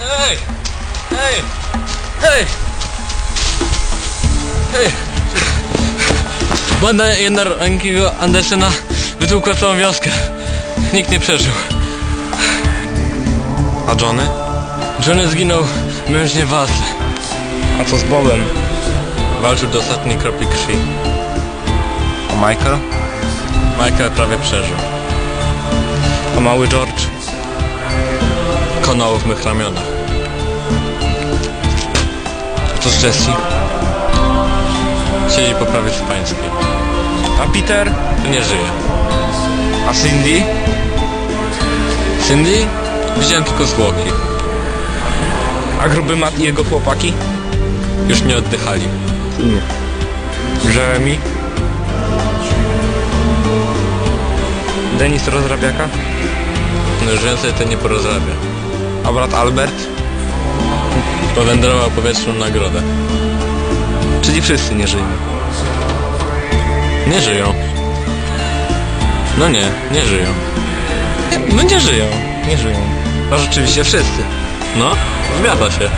Hej! Hej! Hej! Hej! Banda jednorękiego Andersena wytłukła całą wioskę. Nikt nie przeżył. A Johnny? Johnny zginął mężnie w walce. A co z Bobem? Walczył do ostatniej kropli krwi. A Michael? Michael prawie przeżył. A mały George? Konał w mych ramionach. A co z Jessie? Siedzi po prawie. A Peter? Nie żyje. A Cindy? Cindy? Widziałem tylko zwłoki. A gruby Matt i jego chłopaki? Już nie oddychali. Jeremy? Denis Rozrabiaka? No, Żyjący ten nie porozrabia. A brat Albert? Powędrował powietrzną nagrodę. Czyli wszyscy nie żyją. Nie żyją. No nie, nie żyją. No nie żyją. Nie żyją. No rzeczywiście wszyscy. No, zgadza się.